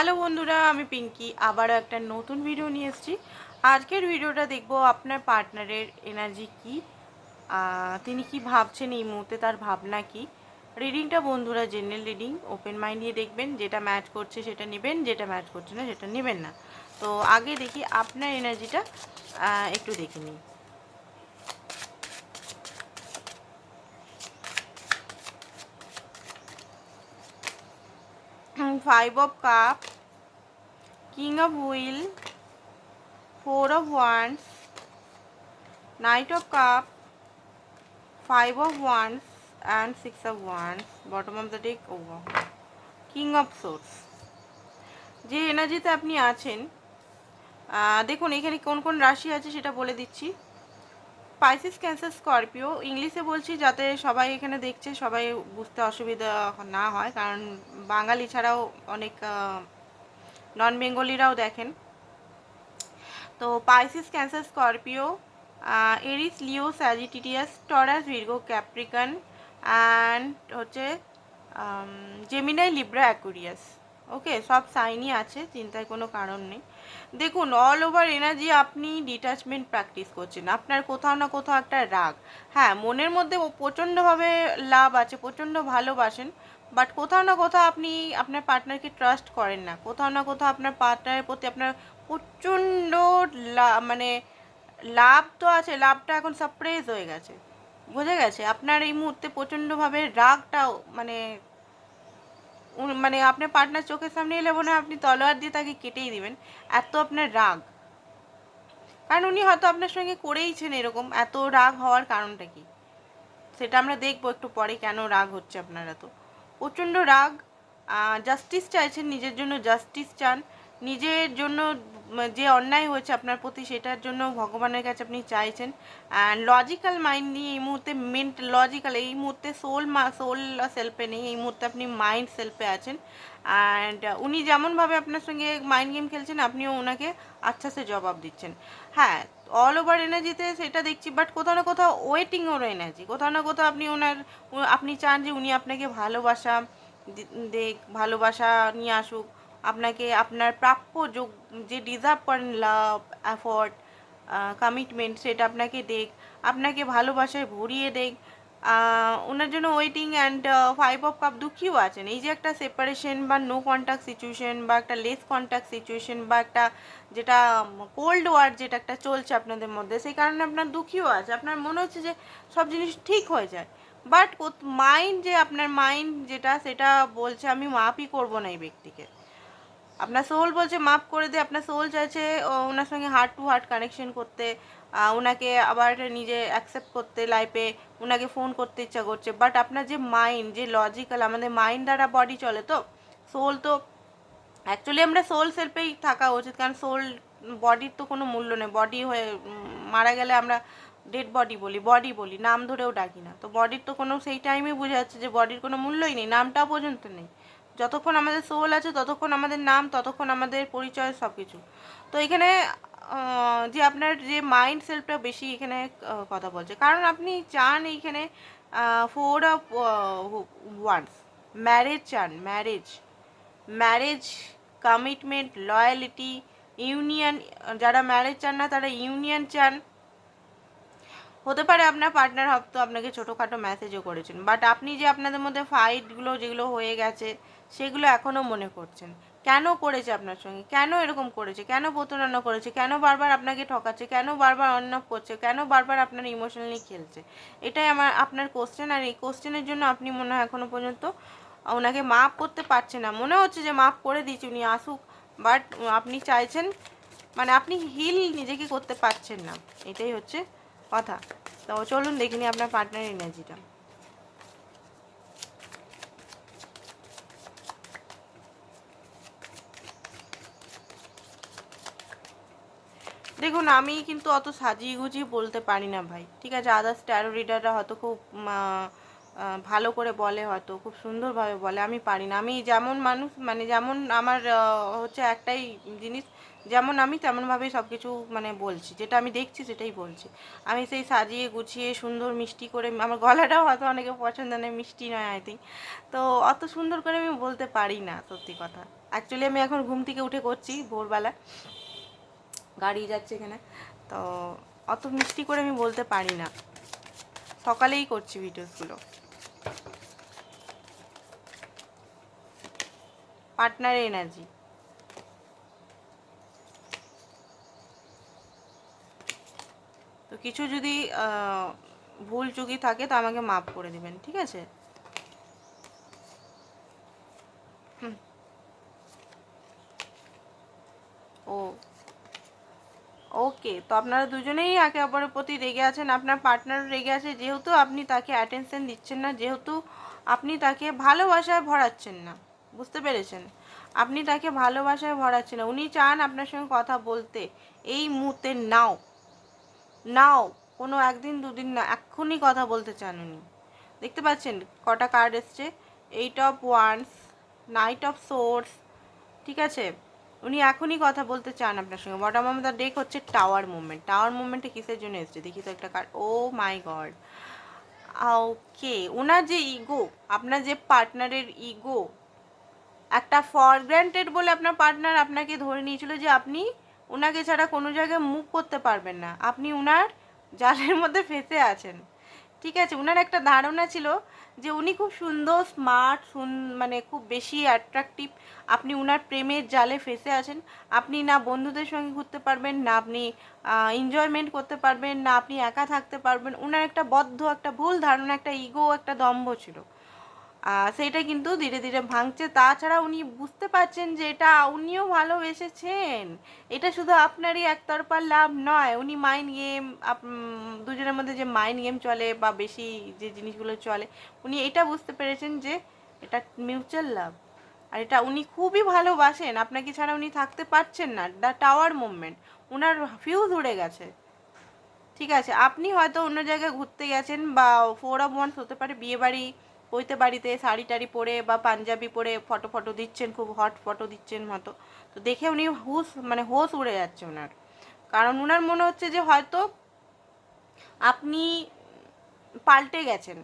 Hello বন্ধুরা, আমি পিঙ্কি। আবারও একটা নতুন ভিডিও নিয়ে এসেছি। আজকের ভিডিওটা দেখব আপনার পার্টনারের এনার্জি কি তিনি কি ভাবছেন এই মুহূর্তে, তার ভাবনা কি। রিডিংটা বন্ধুরা জেনারেল রিডিং ওপেন মাইন্ড দিয়ে দেখবেন, যেটা ম্যাচ করছে সেটা নেবেন, যেটা ম্যাচ করছে না সেটা নেবেন না। তো আগে দেখি আপনার এনার্জিটা একটু দেখে নিই। Five of cups king of wheel four of wands knight of cups five of wands and six of wands bottom of the deck over king of swords যে এনার্জিতে আপনি আছেন দেখুন, এখানে কোন কোন রাশি আছে সেটা বলে দিচ্ছি। পাইসিস ক্যান্সার স্করপিও ইংলিশে বলছি যাতে সবাই এখানে দেখছে, সবাই বুঝতে অসুবিধা না হয়। কারণ বাঙালি ছাড়াও অনেক নন বেঙ্গলিরাও দেখেন। তো Pisces Cancer Scorpio Aries Leo Sagittarius Taurus Virgo Capricorn and হচ্ছে জেমিনাই লিব্রা অ্যাকুরিয়াস ওকে সব সাইনই আছে, চিন্তার কোনো কারণ নেই। দেখুন অল ওভার এনার্জি আপনি ডিটাচমেন্ট প্র্যাকটিস করছেন। আপনার কোথাও না কোথাও একটা রাগ। হ্যাঁ মনের মধ্যে প্রচণ্ডভাবে লাভ আছে, প্রচণ্ড ভালোবাসেন বাট কোথাও না কোথাও আপনি আপনার পার্টনারকে ট্রাস্ট করেন না। কোথাও না কোথাও আপনার পার্টনারের প্রতি আপনার প্রচণ্ড মানে লাভ তো আছে, লাভটা এখন সারপ্রাইজ হয়ে গেছে। বোঝা গেছে? আপনার এই মুহূর্তে প্রচণ্ডভাবে রাগটাও মানে মানে আপনার পার্টনার চোখের সামনে এলে মনে হয় আপনি তলোয়ার দিয়ে তাকে কেটেই দিবেন। এত আপনার রাগ। কারণ উনি হয়তো আপনার সঙ্গে করেইছেন এরকম। এত রাগ হওয়ার কারণটা কি? সেটা আমরা দেখব একটু পরে কেন রাগ হচ্ছে আপনারা তো। প্রচণ্ড রাগ। জাস্টিস চাইছেন, নিজের জন্য জাস্টিস চান। নিজের জন্য যে অন্যায় হয়েছে আপনার প্রতি, সেটার জন্য ভগবানের কাছে আপনি চাইছেন। অ্যান্ড লজিক্যাল মাইন্ড নিয়ে এই মুহূর্তে মেন্ট লজিক্যাল এই মুহূর্তে সোল মা সোল সেলফে নেই, এই মুহূর্তে আপনি মাইন্ড সেলফে আছেন। অ্যান্ড উনি যেমনভাবে আপনার সঙ্গে মাইন্ড গেম খেলছেন, আপনিও ওনাকে আচ্ছা সে জবাব দিচ্ছেন। হ্যাঁ অল ওভার এনার্জিতে সেটা দেখছি বাট কোথাও না কোথাও ওয়েটিং ওর এনার্জি কোথাও না কোথাও আপনি ওনার আপনি চান যে উনি আপনাকে ভালোবাসা দেখ, ভালোবাসা নিয়ে আসুক। আপনাকে আপনার প্রাপ্য যোগ, যে ডিজার্ভ করেন লাভ অ্যাফোর্ড কমিটমেন্ট সেটা আপনাকে দেখ, আপনাকে ভালোবাসায় ভরিয়ে দেখ। ওনার জন্য waiting and five of cups দুঃখীও আছেন। এই যে একটা সেপারেশন বা নো কন্ট্যাক্ট সিচুয়েশন বা একটা লেস কন্ট্যাক্ট সিচুয়েশন বা একটা যেটা কোল্ড ওয়ার যেটা একটা চলছে আপনাদের মধ্যে, সেই কারণে আপনার দুঃখীও আছে। আপনার মনে হচ্ছে যে সব জিনিস ঠিক হয়ে যায়। বাট মাইন্ড যে আপনার মাইন্ড যেটা, সেটা বলছে, আমি মাপই করব না এই ব্যক্তিকে। আপনার সোল বলছে, মাফ করে দে, আপনার সোল চাইছে ওনার সঙ্গে হার্ট টু হার্ট কানেকশন করতে ওনাকে আবার নিজে অ্যাকসেপ্ট করতে লাইফে ওনাকে ফোন করতে ইচ্ছা করছে। বাট আপনার যে মাইন্ড যে লজিক্যাল আমাদের মাইন্ড দ্বারা বডি চলে তো সোল তো অ্যাকচুয়ালি আমরা সোল সেলফেই থাকা উচিত। কারণ সোল বডির তো কোনো মূল্য নেই। বডি হয়ে মারা গেলে আমরা ডেড বডি বলি বডি বলি। নাম ধরেও ডাকি না। তো বডির তো কোনো, সেই টাইমে বোঝা যাচ্ছে যে বডির কোনো মূল্যই নেই। নামটাও পর্যন্ত নেই। যতক্ষণ আমাদের সোল আছে, ততক্ষণ আমাদের নাম, ততক্ষণ আমাদের পরিচয় সব কিছু তো এখানে যে আপনার যে মাইন্ড সেলফটা বেশি এখানে কথা বলছে। কারণ আপনি চান এইখানে ফোর অফ ওয়ান্স ম্যারেজ চান marriage marriage commitment loyalty union যারা ম্যারেজ চান না, তারা ইউনিয়ন চান। হতে পারে আপনার পার্টনার হয়তো আপনাকে ছোটোখাটো মেসেজও করেছেন। বাট আপনি যে আপনাদের মধ্যে ফাইটগুলো যেগুলো হয়ে গেছে সেগুলো এখনও মনে করছেন। কেন করেছে আপনার সঙ্গে? কেন এরকম করেছে? কেন প্রতারণা করেছে? কেন বারবার আপনাকে ঠকাচ্ছে? কেন বারবার অন্যাপ করছে? কেন বারবার আপনার ইমোশনালি খেলছে? এটাই আমার, আপনার কোশ্চেন আর এই কোশ্চেনের জন্য আপনি মনে হয় এখনও পর্যন্ত ওনাকে মাফ করতে পারছে না। মনে হচ্ছে যে মাফ করে দিয়েছি, উনি আসুক। বাট আপনি চাইছেন মানে আপনি হিল নিজেকে করতে পারছেন না। এটাই হচ্ছে কথা। তো চলুন দেখিনি আপনার পার্টনার এনার্জিটা দেখুন, আমি কিন্তু অত সাজিয়ে গুজিয়ে বলতে পারি না ভাই। ঠিক আছে আদার্স ট্যারো রিডাররা হয়তো খুব ভালো করে বলে হয়তো, খুব সুন্দরভাবে বলে, আমি পারি না। আমি যেমন মানুষ মানে যেমন আমার হচ্ছে একটাই জিনিস, যেমন আমি তেমনভাবেই সব কিছু মানে বলছি, যেটা আমি দেখছি সেটাই বলছি। আমি সেই সাজিয়ে গুছিয়ে সুন্দর মিষ্টি করে, আমার গলাটাও হয়তো অনেকে পছন্দ নয়, মিষ্টি নয় আই থিঙ্ক তো অত সুন্দর করে আমি বলতে পারি না, সত্যি কথা। অ্যাকচুয়ালি আমি এখন ঘুম থেকে উঠে করছি, ভোরবেলা। গাড়ি যাচ্ছে এখানে। তো অত মিষ্টি করে আমি বলতে পারি না। সকালেই করছি ভিডিওসগুলো। Partner energy. তো কিছু যদি ভুল চুকি থাকে তো আমাকে মাফ করে দিবেন, ঠিক আছে হুম। ও ওকে তো আপনারা দুজনেই একে অপরের প্রতি রেগে আছেন, আপনার পার্টনারও রেগে আছে, যেহেতু আপনি তাকে অ্যাটেনশন দিচ্ছেন না, যেহেতু আপনি তাকে ভালোবাসায় ভরাচ্ছেন না, বুঝতে পেরেছেন? আপনি তাকে ভালোবাসায় ভরাচ্ছেন না, উনি চান আপনার সঙ্গে কথা বলতে, এই মুহূর্তে নাও নাও, কোনো একদিন দুদিন না, এক্ষুনি কথা বলতে চান উনি, দেখতে পাচ্ছেন? কটা কার্ড এসছে eight of wands knight of swords ঠিক আছে? উনি এখনই কথা বলতে চান আপনার সঙ্গে। বটম অফ দ্য ডেক হচ্ছে টাওয়ার মুভমেন্ট টাওয়ার মুভমেন্টে কিসের জন্য এসছে? দেখি তো একটা কার্ড ও মাই গড ওকে ওনার যে ইগো আপনার যে পার্টনারের ইগো একটা ফর গ্রান্টেড বলে আপনার পার্টনার আপনাকে ধরে নিয়েছিল যে আপনি ওনাকে ছাড়া কোনো জায়গায় মুভ করতে পারবেন না। আপনি ওনার জালের মধ্যে ফেঁসে আছেন। ঠিক আছে ওনার একটা ধারণা ছিল যে উনি খুব সুন্দর স্মার্ট মানে খুব বেশি অ্যাট্রাকটিভ আপনি ওনার প্রেমের জালে ফেসে আছেন। আপনি না বন্ধুদের সঙ্গে ঘুরতে পারবেন, না আপনি এনজয়মেন্ট করতে পারবেন, না আপনি একা থাকতে পারবেন। ওনার একটা বদ্ধ, একটা ভুল ধারণা, একটা ইগো একটা দম্ভ ছিল। সেইটা কিন্তু ধীরে ধীরে ভাঙছে। তাছাড়া উনি বুঝতে পারছেন যে এটা উনিও ভালোবেসেছেন এটা শুধু আপনারই একতরফা লাভ নয়। উনি মাইন্ড গেম দুজনের মধ্যে যে মাইন্ড গেম চলে বা বেশি যে জিনিসগুলো চলে, উনি এটা বুঝতে পেরেছেন যে এটা মিউচুয়াল লাভ। আর এটা উনি খুবই ভালোবাসেন। আপনাকে ছাড়া উনি থাকতে পারছেন না। The tower movement. Owner fuse উড়ে গেছে। ঠিক আছে, আপনি হয়তো অন্য জায়গায় ঘুরতে গেছেন বা ফোর অফ ওয়ান্স হতে পারে বিয়ে বাড়ি পৈতে বাড়িতে শাড়ি টাড়ি পরে বা পাঞ্জাবি পরে ফটো ফটো দিচ্ছেন, খুব হট ফটো দিচ্ছেন মতো। তো দেখে উনি হুশ মানে হোশ উড়ে যাচ্ছে ওনার কারণ ওনার মনে হচ্ছে যে হয়তো আপনি পাল্টে গেছেন।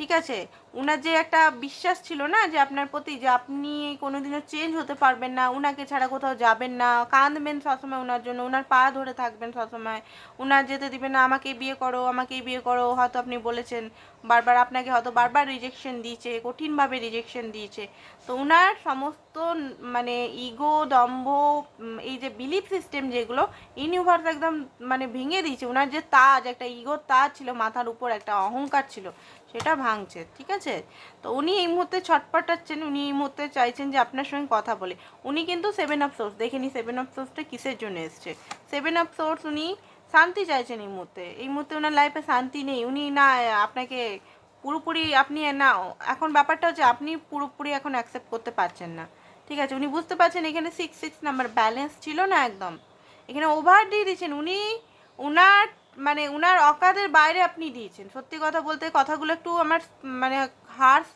ঠিক আছে? ওনার যে একটা বিশ্বাস ছিল না যে আপনার প্রতি যে আপনি কোনোদিনও চেঞ্জ হতে পারবেন না ওনাকে ছাড়া কোথাও যাবেন না, কাঁদবেন সবসময় ওনার জন্য ওনার পা ধরে থাকবেন সবসময়। ওনার যেতে দিবেন না আমাকে বিয়ে করো আমাকে বিয়ে করো, হয়তো আপনি বলেছেন, বারবার আপনাকে হয়তো বারবার রিজেকশন দিয়েছে, কঠিনভাবে রিজেকশন দিয়েছে। তো ওনার সমস্ত মানে ইগো দম্ভ এই যে বিলিফ সিস্টেম যেগুলো ইউনিভার্স একদম মানে ভেঙে দিয়েছে। ওনার যে তাজ, একটা ইগোর তাজ ছিল, মাথার উপর একটা অহংকার ছিল। সেটা ভাঙছে, ঠিক আছে? তো উনি এই মুহূর্তে ছটপটাচ্ছেন উনি এই মুহূর্তে চাইছেন যে আপনার সঙ্গে কথা বলে। উনি কিন্তু সেভেন অফ সোর্স দেখেনি সেভেন অফ সোর্সটা কিসের জন্য এসছে? সেভেন অফ সোর্স উনি শান্তি চাইছেন এই মুহূর্তে। এই মুহূর্তে ওনার লাইফে শান্তি নেই। উনি না, আপনাকে পুরোপুরি আপনি না, এখন ব্যাপারটা হচ্ছে আপনি পুরোপুরি এখন অ্যাকসেপ্ট করতে পারছেন না। ঠিক আছে? উনি বুঝতে পারছেন এখানে সিক্স সিক্স নাম্বার ব্যালেন্স ছিল না একদম। এখানে ওভার দিয়ে দিয়েছেন। উনি, উনার মানে উনার অকাদের বাইরে আপনি দিয়েছেন। সত্যি কথা বলতে কথাগুলো একটু আমার মানে হার্স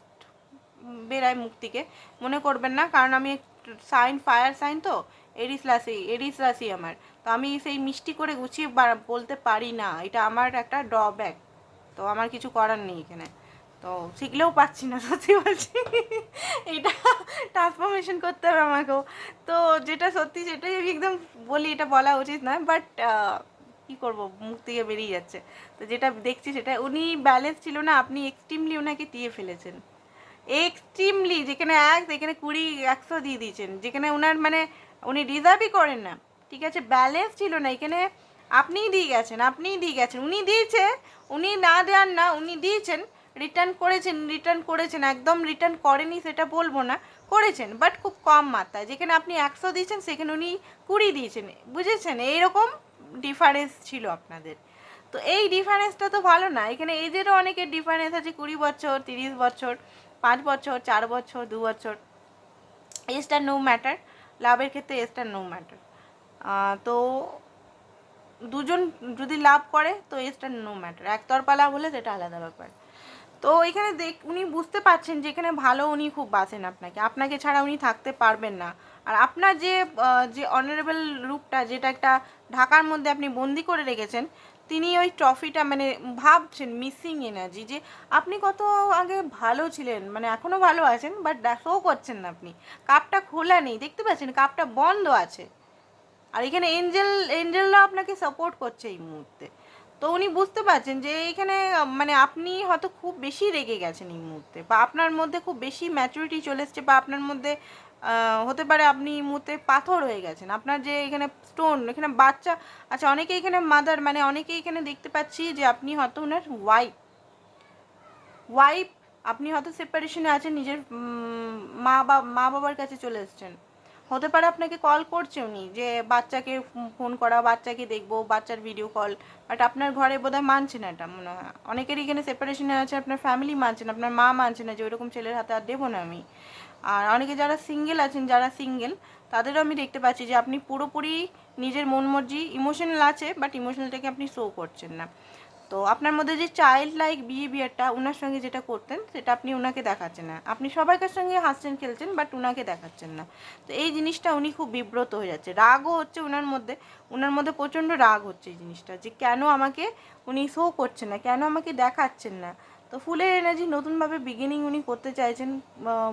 বেরায় মুখ থেকে মনে করবেন না, কারণ আমি সাইন ফায়ার সাইন তো, এরিস রাশি এরিস রাশি আমার। তো আমি সেই মিষ্টি করে গুছিয়ে বলতে পারি না, এটা আমার একটা ড্রব্যাক তো আমার কিছু করার নেই এখানে। তো শিখলেও পাচ্ছি না, সত্যি বলছি। এটা ট্রান্সফরমেশন করতে হবে আমাকেও। তো যেটা সত্যি, সেটাই আমি একদম বলি, এটা বলা উচিত নয় বাট কি করব? মুখ থেকে বেরিয়ে যাচ্ছে। তো যেটা দেখছি সেটা, উনি ব্যালেন্স ছিল না, আপনি এক্সট্রিমলি ওনাকে দিয়ে ফেলেছেন। এক্সট্রিমলি যেখানে এক, যেখানে কুড়ি, একশো দিয়ে দিয়েছেন। যেখানে ওনার মানে উনি রিজার্ভই করেন না। ঠিক আছে? ব্যালেন্স ছিল না, এখানে আপনিই দিয়ে গেছেন, আপনিই দিয়ে গেছেন। উনি দিয়েছে, উনি না দেন না, উনি দিয়েছেন রিটার্ন করেছেন রিটার্ন করেছেন, একদম রিটার্ন করেনি সেটা বলব না, করেছেন বাট খুব কম মাত্রায়। যেখানে আপনি একশো দিয়েছেন, সেখানে উনি কুড়ি দিয়েছেন। বুঝেছেন? এইরকম ডিফারেন্স ছিল আপনাদের। তো এই ডিফারেন্সটা তো ভালো না। এখানে এজেরও অনেকের ডিফারেন্স আছে কুড়ি বছর, তিরিশ বছর, পাঁচ বছর, চার বছর, দু বছর। এজটা নো ম্যাটার লাভের ক্ষেত্রে এজটা নো ম্যাটার তো দুজন যদি লাভ করে, তো এজটা নো ম্যাটার একতরফা লাভ হলে সেটা আলাদা ব্যাপার। তো এখানে দেখ, উনি বুঝতে পারছেন যে এখানে ভালো উনি খুব বাসেন আপনাকে। আপনাকে ছাড়া উনি থাকতে পারবেন না। আর আপনার যে যে অনারেবল রূপটা, যেটা একটা ঢাকার মধ্যে আপনি বন্দি করে রেখেছেন, তিনি ওই ট্রফিটা মানে ভাবছেন মিসিং এনার্জি যে, আপনি কত আগে ভালো ছিলেন মানে এখনও ভালো আছেন বাট শো করছেন না আপনি। কাপটা খোলা নেই, দেখতে পাচ্ছেন কাপটা বন্ধ আছে। আর এখানে এঞ্জেল এঞ্জেলরা আপনাকে সাপোর্ট করছে এই মুহূর্তে। তো উনি বুঝতে পারছেন যে, এখানে মানে আপনি হয়তো খুব বেশি রেগে গেছেন এই মুহূর্তে, বা আপনার মধ্যে খুব বেশি ম্যাচুরিটি চলে এসছে, বা আপনার মধ্যে হতে পারে আপনি মুতে পাথর হয়ে গেছেন। আপনার যে এখানে স্টোন এখানে বাচ্চা আচ্ছা অনেকে এখানে মাদার মানে অনেকে এখানে দেখতে পাচ্ছি যে আপনি হয়তো ওনার ওয়াইফ ওয়াইফ আপনি হয়তো সেপারেশনে আছেন, নিজের মা বা মা বাবার কাছে চলে এসছেন। হতে পারে আপনাকে কল করছে উনি যে বাচ্চাকে ফোন করা, বাচ্চাকে দেখব, বাচ্চার ভিডিও কল বাট আপনার ঘরে বোধহয় মানছে না এটা মনে হয়। অনেকেরই এখানে সেপারেশনে আছে, আপনার ফ্যামিলি মানছে না, আপনার মা মানছে না যে ওইরকম ছেলের হাতে আর দেবো না আমি। আর অনেকে যারা সিঙ্গেল আছেন, যারা সিঙ্গেল তাদেরও আমি দেখতে পাচ্ছি যে আপনি পুরোপুরি নিজের মন মর্জি ইমোশনাল আছে বাট ইমোশনালটাকে আপনি শো করছেন না। তো আপনার মধ্যে যে চাইল্ড লাইক বিহেভিয়ারটা ওনার সঙ্গে যেটা করতেন, সেটা আপনি ওনাকে দেখাচ্ছেন না। আপনি সবাইকার সঙ্গে হাসছেন, খেলছেন বাট ওনাকে দেখাচ্ছেন না। তো এই জিনিসটা উনি খুব বিব্রত হয়ে যাচ্ছে। রাগও হচ্ছে ওনার মধ্যে ওনার মধ্যে প্রচণ্ড রাগ হচ্ছে এই জিনিসটা, যে কেন আমাকে উনি শো করছেন না, কেন আমাকে দেখাচ্ছেন না। তো ফুলের এনার্জি নতুনভাবে বিগিনিং উনি করতে চাইছেন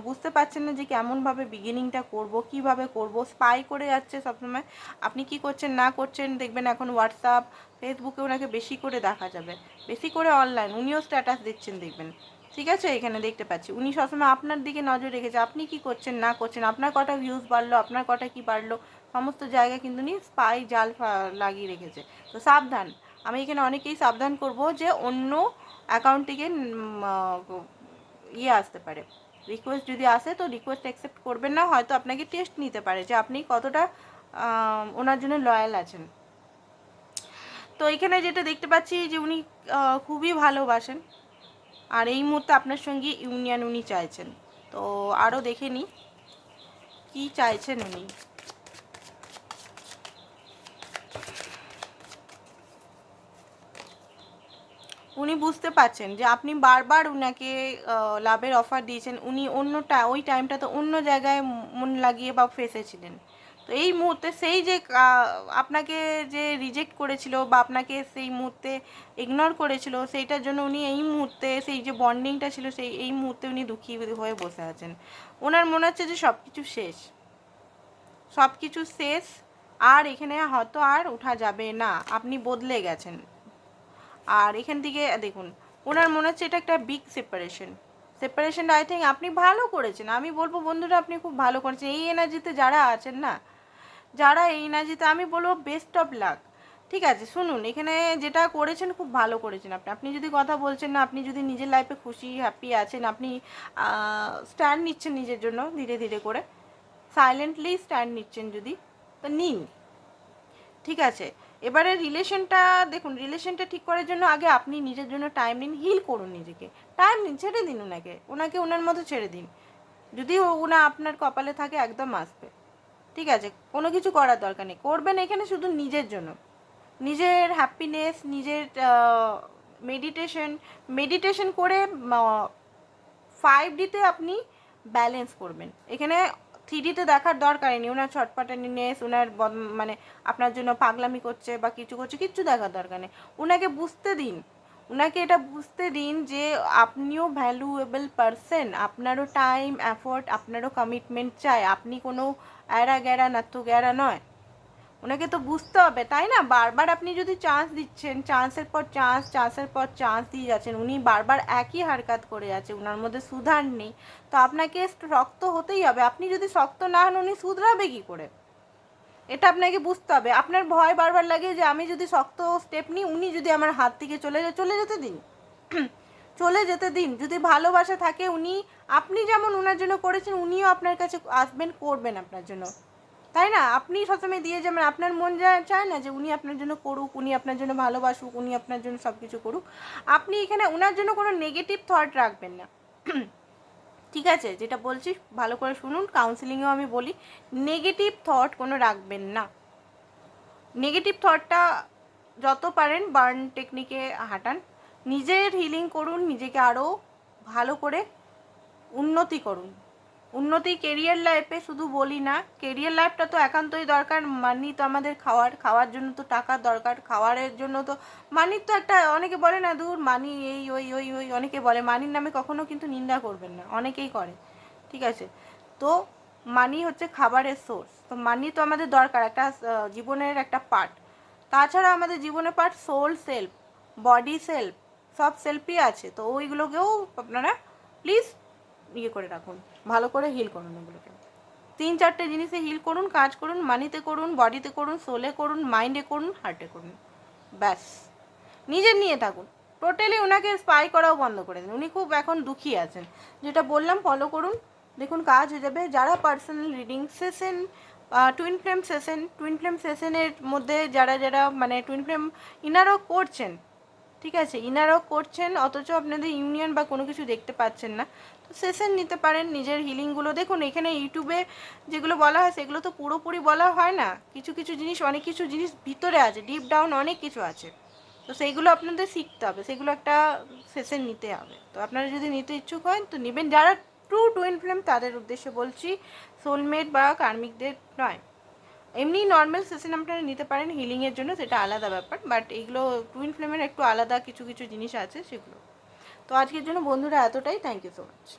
বুঝতে পারছেন না যে কেমনভাবে বিগিনিংটা করব, কীভাবে করব। স্পাই করে যাচ্ছে সবসময়। আপনি কি করছেন, না করছেন, দেখবেন এখন হোয়াটসঅ্যাপ ফেসবুকে ওনাকে বেশি করে দেখা যাবে, বেশি করে অনলাইন উনিও স্ট্যাটাস দিচ্ছেন, দেখবেন। ঠিক আছে? এখানে দেখতে পাচ্ছি। উনি সবসময় আপনার দিকে নজর রেখেছে, আপনি কি করছেন, না করছেন, আপনার কটা ভিউজ বাড়লো, আপনার কটা কি বাড়লো, সমস্ত জায়গায় কিন্তু উনি স্পাই জাল লাগিয়ে রেখেছে। তো সাবধান। আমি এখানে অনেকেই সাবধান করব যে অন্য অ্যাকাউন্ট থেকে ইয়ে আসতে পারে। রিকোয়েস্ট যদি আসে, তো রিকোয়েস্ট অ্যাকসেপ্ট করবেন না, হয়তো আপনাকে টেস্ট নিতে পারে যে আপনি কতটা ওনার জন্য লয়াল আছেন। তো এখানে যেটা দেখতে পাচ্ছি যে উনি খুবই ভালোবাসেন। আর এই মুহূর্তে আপনার সঙ্গে ইউনিয়ন উনি চাইছেন। তো আরও দেখে নিই, কী চাইছেন উনি? উনি বুঝতে পারছেন যে আপনি বারবার উনাকে লাভের অফার দিয়েছেন। উনি অন্যটা, ওই টাইমটা তো অন্য জায়গায় মন লাগিয়ে বা ফেসেছিলেন তো এই মুহূর্তে সেই যে আপনাকে যে রিজেক্ট করেছিল বা আপনাকে সেই মুহূর্তে ইগনোর করেছিল, সেইটার জন্য উনি এই মুহূর্তে সেই যে বন্ডিংটা ছিল, সেই, এই মুহূর্তে উনি দুঃখী হয়ে বসে আছেন। ওনার মনে হচ্ছে যে সব কিছু শেষ। সব কিছু শেষ, আর এখানে হয়তো আর ওঠা যাবে না। আপনি বদলে গেছেন। আর এখান থেকে, দেখুন ওনার মনে হচ্ছে এটা একটা বিগ সেপারেশন সেপারেশনটা আই থিঙ্ক আপনি ভালো করেছেন। আমি বলব, বন্ধুরা, আপনি খুব ভালো করেছেন। এই এনার্জিতে যারা আছেন না যারা এই না এনার্জিতে আমি বলব বেস্ট অফ লাক ঠিক আছে, শুনুন, এখানে যেটা করেছেন খুব ভালো করেছেন আপনি। আপনি যদি কথা বলছেন না, আপনি যদি নিজের লাইফে খুশি হ্যাপি আছেন, আপনি স্ট্যান্ড নিচ্ছেন নিজের জন্য ধীরে ধীরে করে। সাইলেন্টলি স্ট্যান্ড নিচ্ছেন যদি, তো নিন। ঠিক আছে, এবারে রিলেশনটা দেখুন রিলেশনটা ঠিক করার জন্য আগে আপনি নিজের জন্য টাইম নিন হিল করুন নিজেকে। টাইম নিন, ছেড়ে দিন ওনাকে। ওনাকে ওনার মতো ছেড়ে দিন। যদি ওনা আপনার কপালে থাকে, একদম আসবে। ঠিক আছে, কোনো কিছু করার দরকার নেই। করবেন এখানে শুধু নিজের জন্য। নিজের হ্যাপিনেস নিজের মেডিটেশন মেডিটেশন করে ফাইভ ডিতে আপনি ব্যালেন্স করবেন। এখানে থ্রি ডিতে দেখার দরকারই নেই। ওনার ছটপটানিনেস ওনার মানে আপনার জন্য পাগলামি করছে বা কিছু করছে, কিচ্ছু দেখার দরকার নেই। ওনাকে বুঝতে দিন। ওনাকে এটা বুঝতে দিন যে আপনিও ভ্যালুয়েবল পারসন আপনারও টাইম অ্যাফোর্ট আপনারও কমিটমেন্ট চাই। আপনি কোনো অ্যারা গ্যারা নাত্য গ্যারা নয়। ওনাকে তো বুঝতে হবে, তাই না? বারবার আপনি যদি চান্স দিচ্ছেন চান্সের পর চান্স চান্সের পর চান্স দিয়ে যাচ্ছেন, উনি বারবার একই হারকাত করে যাচ্ছে ওনার মধ্যে সুধার নেই। তো আপনাকে শক্ত হতেই হবে। আপনি যদি শক্ত না হন, উনি শুধরাবে কী করে? এটা আপনাকে বুঝতে হবে। আপনার ভয় বারবার লাগে যে আমি যদি শক্ত স্টেপ নিই, উনি যদি আমার হাত থেকে চলে যায়, চলে যেতে দিন। চলে যেতে দিন। যদি ভালোবাসা থাকে উনি, আপনি যেমন ওনার জন্য করেছেন, উনিও আপনার কাছে আসবেন, করবেন আপনার জন্য। তাই না? আপনি সবসময় দিয়ে যাবেন। আপনার মন যা চায় না যে উনি আপনার জন্য করুক, উনি আপনার জন্য ভালোবাসুক, উনি আপনার জন্য সব কিছু করুক। আপনি এখানে ওনার জন্য কোনো নেগেটিভ থট রাখবেন না। ঠিক আছে? যেটা বলছি ভালো করে শুনুন কাউন্সিলিংয়েও আমি বলি নেগেটিভ থট কোনো রাখবেন না। নেগেটিভ থটটা যত পারেন বার্ন টেকনিকে হাঁটান। নিজের হিলিং করুন, নিজেকে আরও ভালো করে উন্নতি করুন। উন্নতি কেরিয়ার লাইফে শুধু বলি না কেরিয়ার লাইফটা তো একান্তই দরকার। মানি তো আমাদের খাওয়ার খাওয়ার জন্য তো টাকার দরকার, খাওয়ারের জন্য তো মানির তো একটা, অনেকে বলে না দূর মানি এই, ওই ওই ওই, অনেকে বলে, মানির নামে কখনো কিন্তু নিন্দা করবেন না। অনেকেই করে, ঠিক আছে? তো মানি হচ্ছে খাবারের সোর্স তো মানি তো আমাদের দরকার, একটা জীবনের একটা পার্ট তাছাড়া আমাদের জীবনের part soul self body self সব সেলফই আছে। তো ওইগুলোকেও আপনারা প্লিজ ইয়ে করে রাখুন, ভালো করে হিল করুন ওগুলোকে তিন চারটে জিনিসে হিল করুন, কাজ করুন মানিতে করুন বডিতে করুন সোলে করুন মাইন্ডে করুন হার্টে করুন। ব্যাস। নিজের নিয়ে থাকুন। টোটালি ওনাকে স্পাই করাও বন্ধ করে দিন। উনি খুব এখন দুঃখী আছেন। যেটা বললাম ফলো করুন। দেখুন, কাজ হয়ে যাবে। যারা personal reading session twin flame session twin flame সেশনের মধ্যে যারা যারা মানে টুইন ফ্লেম ইনারও করছেন, ঠিক আছে? ইনারও করছেন, অথচ আপনাদের ইউনিয়ন বা কোনো কিছু দেখতে পাচ্ছেন না। সেশন নিতে পারেন, নিজের হিলিংগুলো দেখুন, এখানে ইউটিউবে যেগুলো বলা হয়, সেগুলো তো পুরোপুরি বলা হয় না। কিছু কিছু জিনিস, অনেক কিছু জিনিস ভিতরে আছে ডিপ ডাউন অনেক কিছু আছে। তো সেইগুলো আপনাদের শিখতে হবে, সেগুলো একটা সেশন নিতে হবে। তো আপনারা যদি নিতে ইচ্ছুক হন, তো নেবেন। যারা ট্রু টুইন ফ্লেম তাদের উদ্দেশ্যে বলছি সোলমেট বা কার্মিকদের নয়। এমনি নর্মাল সেশন আপনারা নিতে পারেন হিলিংয়ের জন্য, সেটা আলাদা ব্যাপার। বাট এইগুলো টুইন ফ্লেমের একটু আলাদা কিছু কিছু জিনিস আছে, সেগুলো। তো আজকের জন্য বন্ধুরা এতটাই। Thank you so much